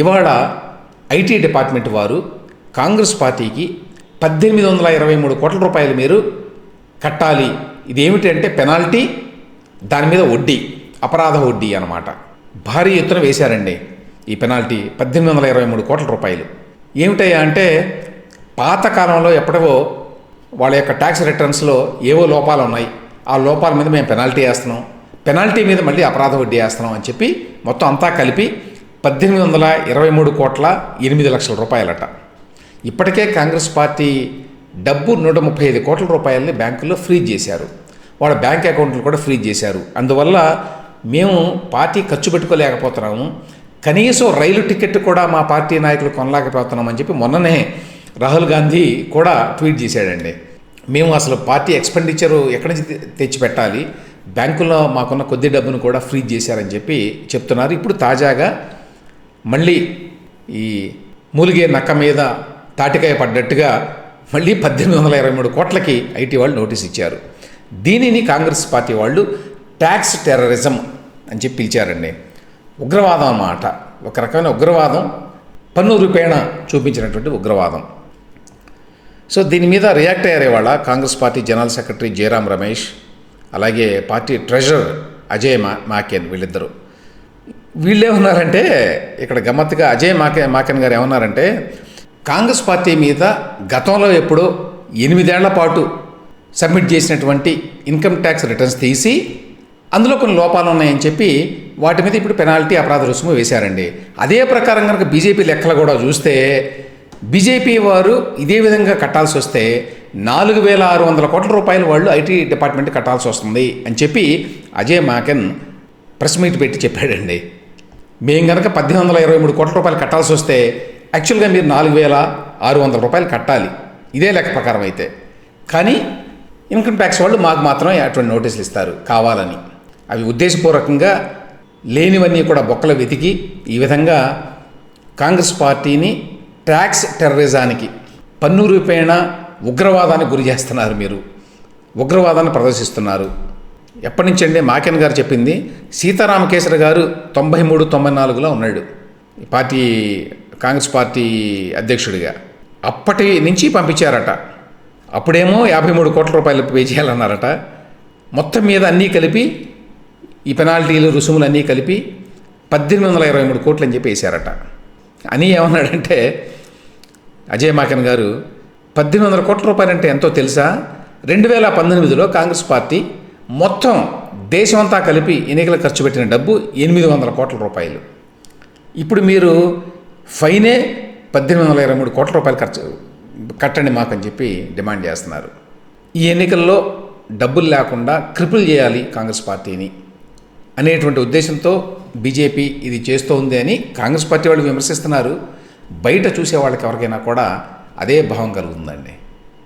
ఇవాళ IT department వారు కాంగ్రెస్ పార్టీకి పద్దెనిమిది వందల ఇరవై మూడు కోట్ల రూపాయలు మీరు కట్టాలి. ఇది ఏమిటంటే పెనాల్టీ? దాని మీద వడ్డీ అపరాధ వడ్డీ అన్నమాట. భారీ ఎత్తున వేశారండి ఈ పెనాల్టీ పద్దెనిమిది వందల ఇరవై మూడు కోట్ల రూపాయలు. ఏమిటయ్యా అంటే పాతకాలంలో ఎప్పటివో వాళ్ళ యొక్క ట్యాక్స్ రిటర్న్స్లో ఏవో లోపాలు ఉన్నాయి. ఆ లోపాల మీద మేము పెనాల్టీ వేస్తున్నాం. పెనాల్టీ మీద మళ్ళీ అపరాధ వడ్డీ వేస్తున్నాం అని చెప్పి మొత్తం అంతా కలిపి పద్దెనిమిది వందల ఇరవై మూడు కోట్ల ఎనిమిది లక్షల రూపాయలట. ఇప్పటికే కాంగ్రెస్ పార్టీ డబ్బు నూట ముప్పై ఐదు కోట్ల రూపాయలని బ్యాంకులో ఫ్రీజ్ చేశారు. వాళ్ళ బ్యాంక్ అకౌంట్లు కూడా ఫ్రీజ్ చేశారు. అందువల్ల మేము పార్టీ ఖర్చు పెట్టుకోలేకపోతున్నాము. కనీసం రైలు టికెట్ కూడా మా పార్టీ నాయకులు కొనలేకపోతున్నామని చెప్పి మొన్ననే రాహుల్ గాంధీ కూడా ట్వీట్ చేశాడండి. మేము అసలు పార్టీ ఎక్స్పెండిచరు ఎక్కడి నుంచి తెచ్చిపెట్టాలి తెచ్చి పెట్టాలి? మాకున్న కొద్ది డబ్బును కూడా ఫ్రీజ్ చేశారని చెప్పి చెప్తున్నారు. ఇప్పుడు తాజాగా మళ్ళీ ఈ మూలిగే నక్క మీద తాటికాయ పడ్డట్టుగా మళ్ళీ పద్దెనిమిది వందల ఇరవై మూడు కోట్లకి ఐటీ వాళ్ళు నోటీస్ ఇచ్చారు. దీనిని కాంగ్రెస్ పార్టీ వాళ్ళు ట్యాక్స్ టెర్రరిజం అని చెప్పి పిలిచారండి. ఉగ్రవాదం అన్నమాట. ఒక రకమైన ఉగ్రవాదం పన్ను రూపేణ చూపించినటువంటి ఉగ్రవాదం. సో దీని మీద రియాక్ట్ అయ్యారు వాళ్ళ Congress party general secretary Jairam Ramesh అలాగే పార్టీ ట్రెజరర్ అజయ్ మా మాకేన్ వీళ్ళిద్దరూ. వీళ్ళు ఏమన్నారంటే ఇక్కడ గమ్మత్తుగా అజయ్ మాకే మాకెన్ గారు ఏమన్నారంటే కాంగ్రెస్ పార్టీ మీద గతంలో ఎప్పుడో ఎనిమిదేళ్ళ పాటు సబ్మిట్ చేసినటువంటి ఇన్కమ్ ట్యాక్స్ రిటర్న్స్ తీసి అందులో కొన్ని లోపాలు ఉన్నాయని చెప్పి వాటి మీద ఇప్పుడు పెనాల్టీ అపరాధ రుసుము వేశారండి. అదే ప్రకారం కనుక బీజేపీ లెక్కలు కూడా చూస్తే బీజేపీ వారు ఇదే విధంగా కట్టాల్సి వస్తే నాలుగు వేల ఆరు వందల కోట్ల రూపాయలు వాళ్ళు ఐటీ డిపార్ట్మెంట్ కట్టాల్సి వస్తుంది అని చెప్పి అజయ్ మాకెన్ ప్రెస్ మీట్ పెట్టి చెప్పాడండి. మేము కనుక పద్దెనిమిది వందల ఇరవై మూడు కోట్ల రూపాయలు కట్టాల్సి వస్తే యాక్చువల్గా మీరు నాలుగు వేల ఆరు వందల రూపాయలు కట్టాలి. ఇదే లెక్క ప్రకారం అయితే. కానీ ఇన్కమ్ ట్యాక్స్ వాళ్ళు మాకు మాత్రమే అటువంటి నోటీసులు ఇస్తారు కావాలని. అవి ఉద్దేశపూర్వకంగా లేనివన్నీ కూడా బొక్కలు వెతికి ఈ విధంగా కాంగ్రెస్ పార్టీని ట్యాక్స్ టెర్రరిజానికి పన్ను రూపేణ ఉగ్రవాదానికి గురి చేస్తున్నారు మీరు. ఉగ్రవాదాన్ని ప్రదర్శిస్తున్నారు. ఎప్పటి నుంచి అండి? మాకెన్ గారు చెప్పింది సీతారామకేశ్వర గారు తొంభై మూడు తొంభై నాలుగులో ఉన్నాడు పార్టీ కాంగ్రెస్ పార్టీ అధ్యక్షుడిగా. అప్పటి నుంచి పంపించారట. అప్పుడేమో యాభై మూడు కోట్ల రూపాయలు పే చేయాలన్నారట. మొత్తం మీద అన్నీ కలిపి ఈ పెనాల్టీలు రుసుములు అన్నీ కలిపి పద్దెనిమిది వందల ఇరవై మూడు కోట్లు అని చెప్పి వేశారట. అని ఏమన్నాడంటే అజయ్ మాకన్ గారు పద్దెనిమిది వందల కోట్ల రూపాయలంటే ఎంతో తెలుసా? రెండు వేల పంతొమ్మిదిలో కాంగ్రెస్ పార్టీ మొత్తం దేశమంతా కలిపి ఎన్నికలు ఖర్చు పెట్టిన డబ్బు ఎనిమిది వందల కోట్ల రూపాయలు. ఇప్పుడు మీరు ఫైనే పద్దెనిమిది వందల ఇరవై మూడు కోట్ల రూపాయలు ఖర్చు కట్టండి మాకని చెప్పి డిమాండ్ చేస్తున్నారు. ఈ ఎన్నికల్లో డబ్బులు లేకుండా క్రిపుల్ చేయాలి కాంగ్రెస్ పార్టీని అనేటువంటి ఉద్దేశంతో బీజేపీ ఇది చేస్తోంది అని కాంగ్రెస్ పార్టీ వాళ్ళు విమర్శిస్తున్నారు. బయట చూసే వాళ్ళకి ఎవరికైనా కూడా అదే భావం కలుగుతుందండి.